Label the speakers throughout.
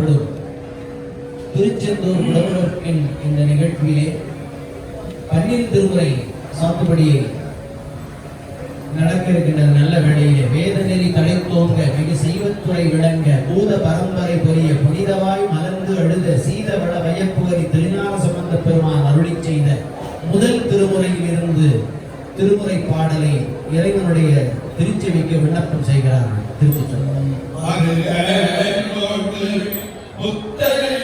Speaker 1: வழங்கப்படும் திருச்செந்தூர் உடவுநோக்கின் இந்த நிகழ்ச்சியிலே பன்னீர் திருமுறை சாத்துப்படியை நடக்க நல்ல வேளையிலே. வேத நெறி தலைத்தோங்க மிகு செய்வத்துறை விளங்க பூத பரம்பரை பொரிய புனிதவாய் மலர்ந்து எழுத சீத வள வயப்புகரி திருநாள சம்பந்த பெருமான் அருளி செய்த முதல் திருமுறையில் இருந்து திருமுறை பாடலை இறைவனுடைய திருச்செவிக்கு விண்ணப்பம் செய்கிறார்கள் திருச்சி புத்தர்கள்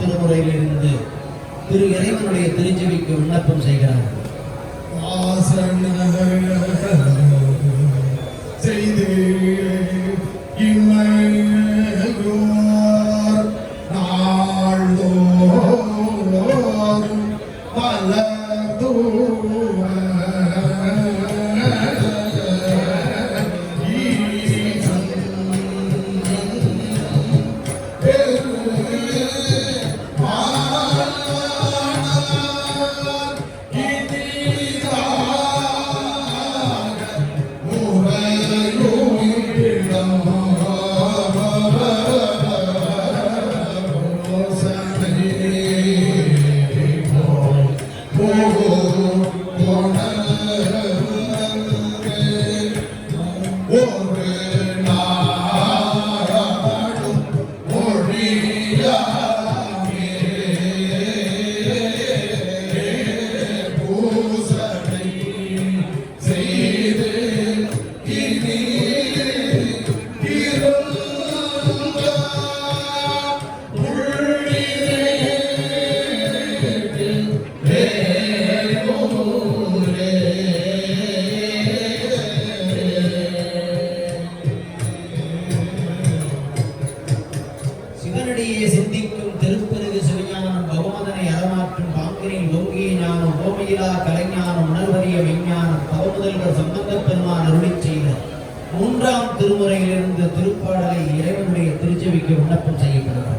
Speaker 1: திருமுறையிலிருந்து திரு இறைவனுடைய திருச்செவிக்கு விண்ணப்பம் செய்கிறார். വിളിക്ക് ഉണ്ണപ്പം ചെയ്യപ്പെടുന്നു.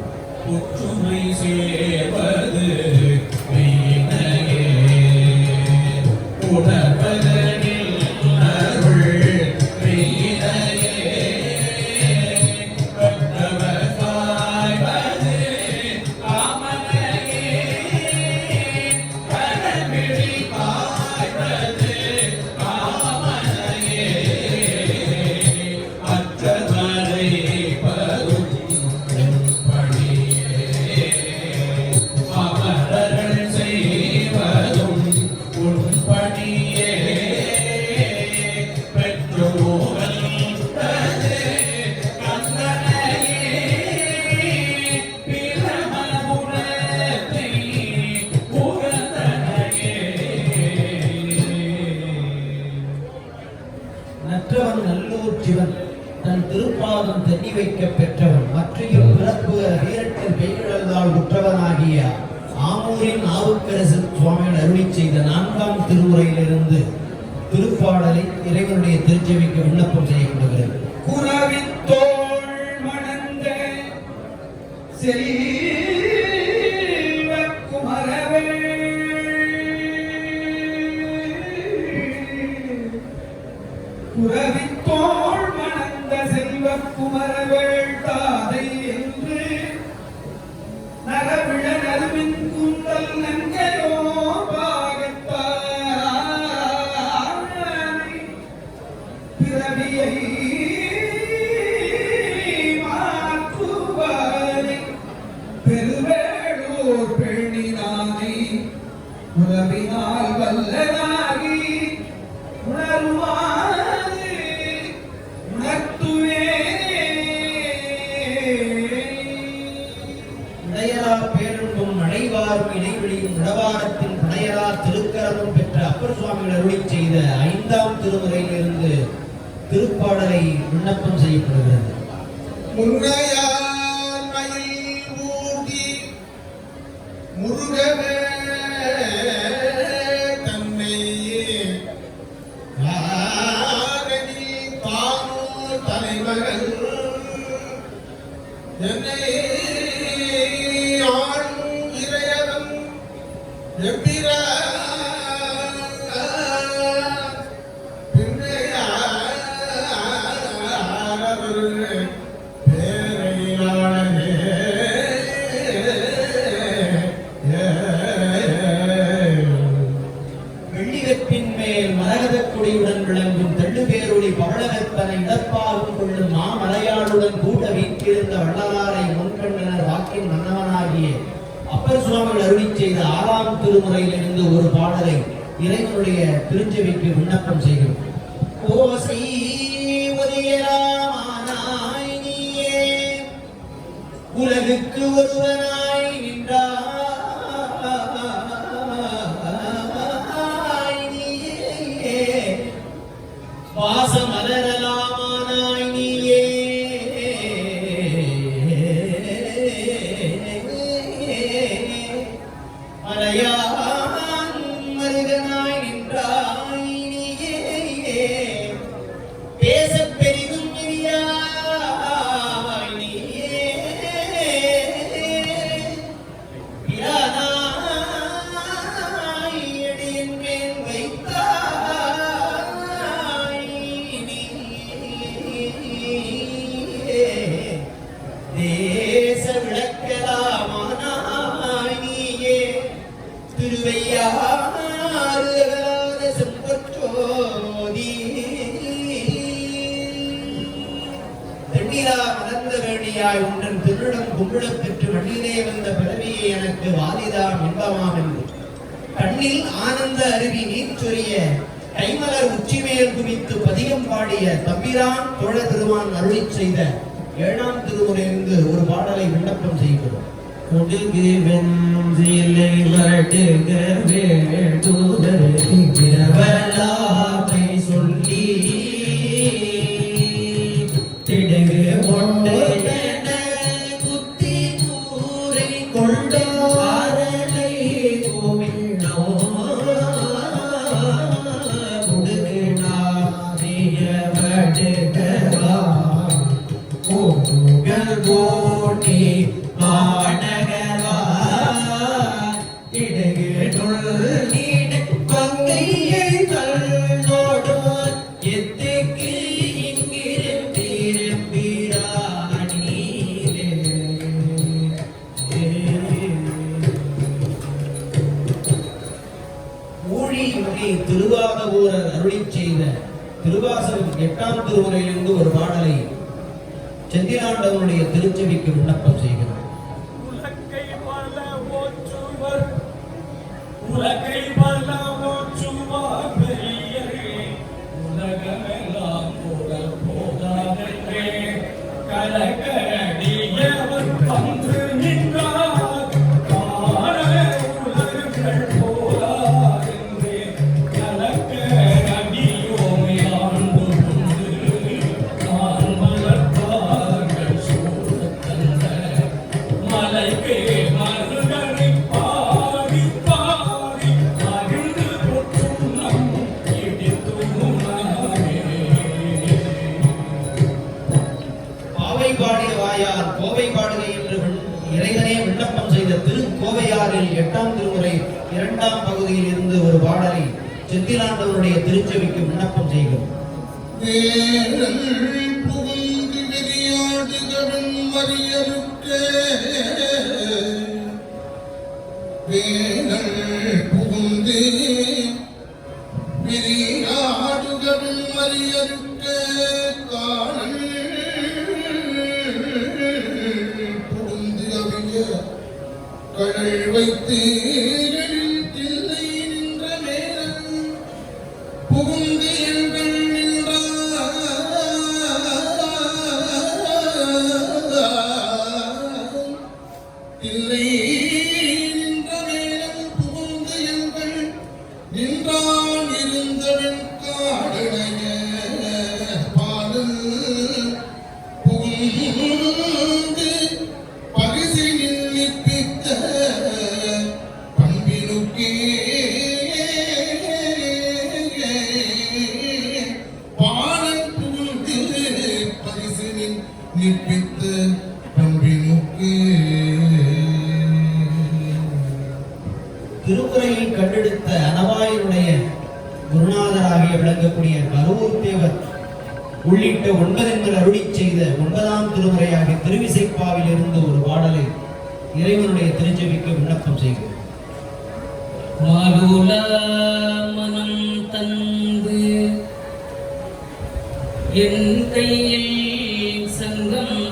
Speaker 1: திருவாரூர் இடைவெளியும் இடவாரத்தின் படையலார் திருக்கரமும் பெற்ற அப்பர் சுவாமிகள் அருளை செய்த ஐந்தாம் திருமுறையிலிருந்து திருப்பாடலை விண்ணப்பம் செய்யப்படுகிறது.
Speaker 2: முருகையார் முருகவே
Speaker 3: 이게 문답 검색이 அகத்தில் ஆனந்த அருவி நீச்சொரிய கைமலர் உச்சிமேல் குவித்து பதிகம் பாடிய தம்பிரான் தோழ திருவான் அருளி செய்த ஏழாம் திருமுறையிலிருந்து ஒரு பாடலை விண்ணப்பம் செய்கிறோம்.
Speaker 4: கொடுகு வெந்திலை பிரபலா
Speaker 3: நமக்கு திருவாத ஊரர் அருளி செய்த திருவாசகம் எட்டாம் திருமுறையிலிருந்து ஒரு பாடலை செந்திலாண்டவனுடைய திருச்செவிக்கு விண்ணப்பம்
Speaker 2: செய்கிறார் ജപിക്കും അടക്കം ചെയ്യുക கடல் வைத்து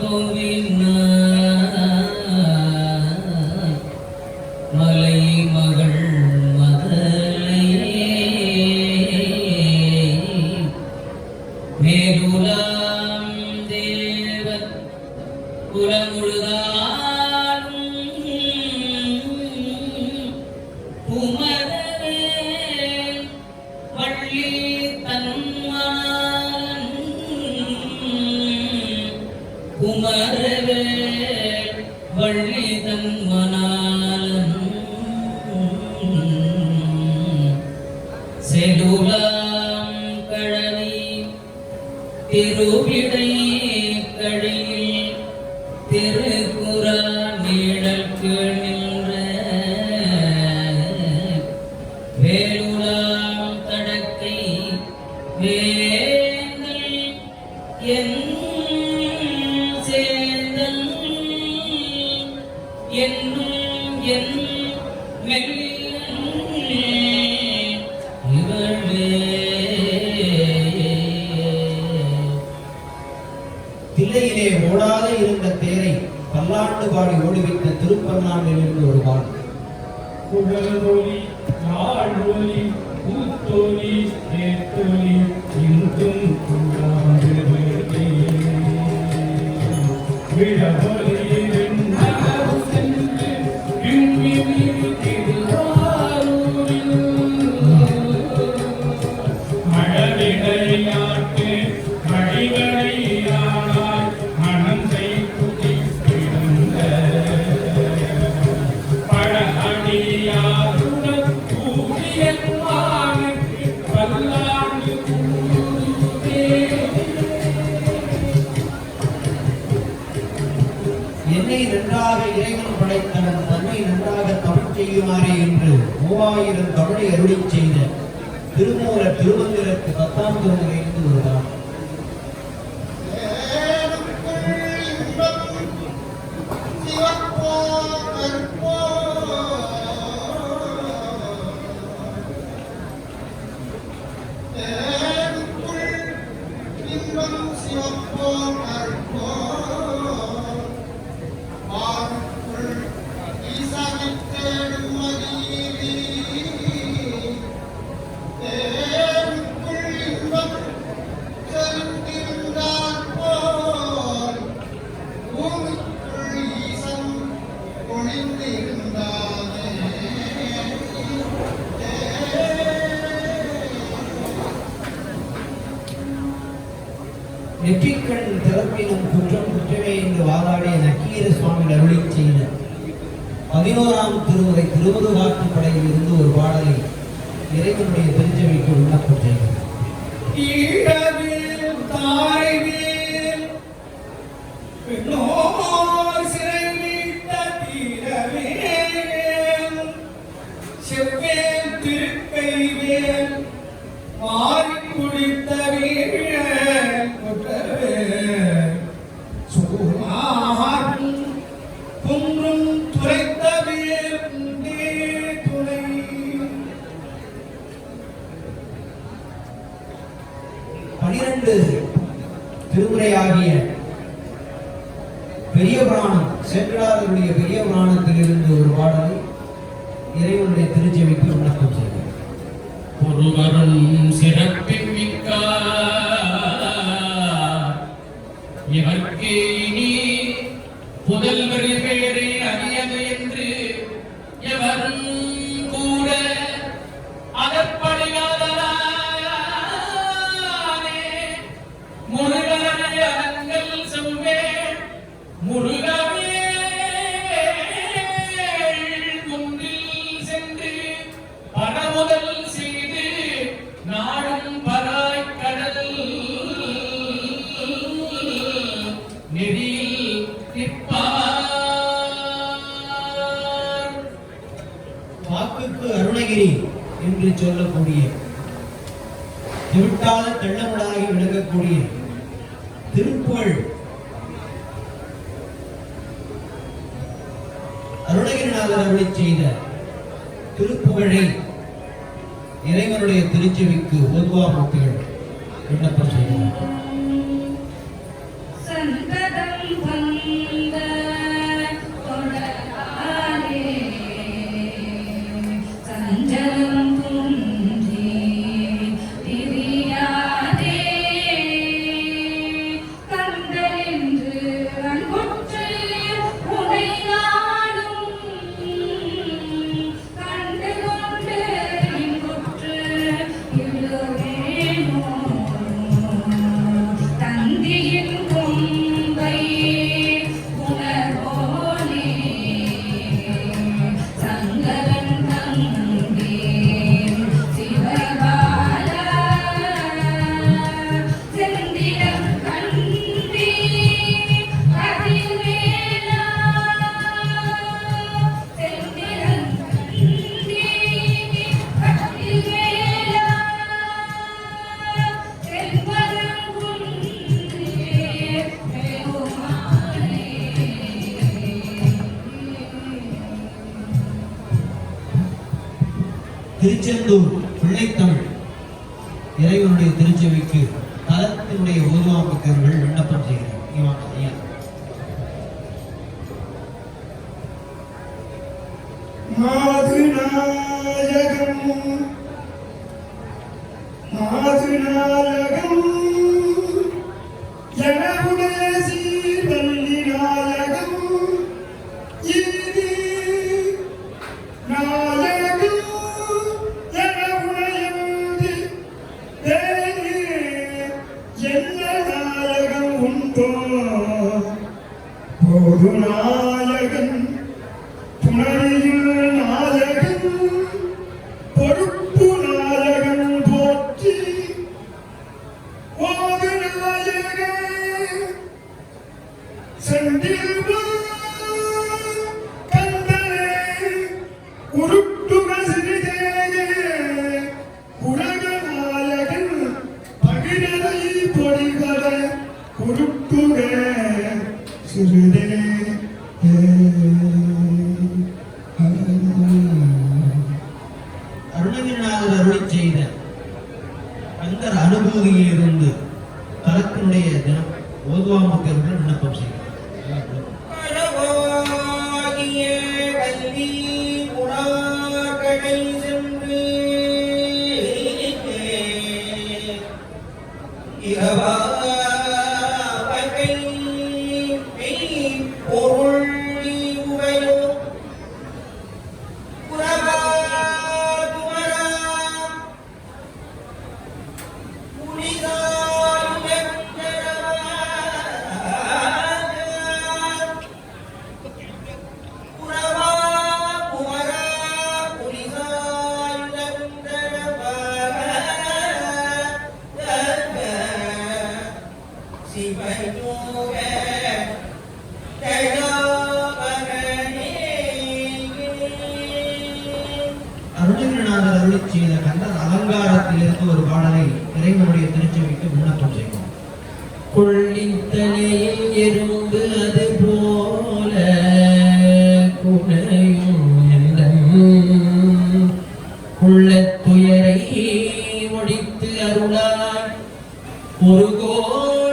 Speaker 5: قبلنا திருவிடை புகழொலி நாடொலி பூத்தொலி நேர்த்தொலி இன்றும்
Speaker 3: என்னை நன்றாக இறைவன் படைத்தவன் தன்னை நன்றாக தமிழ் செய்யுமாறே என்று மூவாயிரம் தமிழை அருளி செய்த திருமூல திருமந்திரத்து பத்தாம் திருமணிலிருந்து ஒருதான் பதினோராம் திருமுறை திருவது வாக்குப்படையில் இருந்து ஒரு பாடலை இறைவனுடைய
Speaker 5: நீ புதல்வர் பேரை அறியது என்று எவரும்
Speaker 4: திருட்டால தெள்ளமிடாகி விளங்கக்கூடிய திருப்புகழ். அருணகிரிநாதர் அருளை செய்த திருப்புகழை இறைவனுடைய திருச்செவிக்கு
Speaker 6: ஓதுவா மூர்த்திகள் விண்ணப்பம் செய்கிறார்கள்
Speaker 4: திருச்செந்தூர் பிள்ளைத்தமிழ் இறைவனுடைய திருச்செவிக்கு தலத்தினுடைய உருவாக்குவர்கள் விண்ணப்பம் செய்கிறார்.
Speaker 7: மாதிநாயகம் மாதிநாயகம் പൊതുനായകൻ പുണരിയിൽ നായകൻ.
Speaker 4: அருணகிரிநாதர் அருளை செய்த அந்த அனுபவியில் இருந்து தரத்தினுடைய தினம் ஓதுவாமக்கர்கள் விண்ணப்பம் செய்கிறார்.
Speaker 8: அருளாய் ஒரு
Speaker 4: கோல்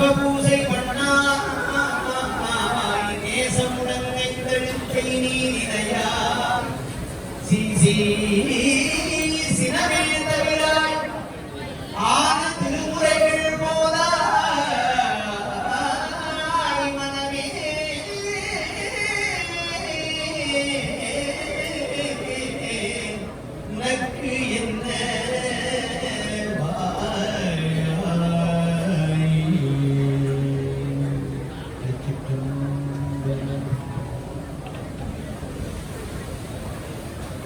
Speaker 4: புஷ்பூசை பண்ணா நேசமுடன் எங்கள் நீதியா சிசி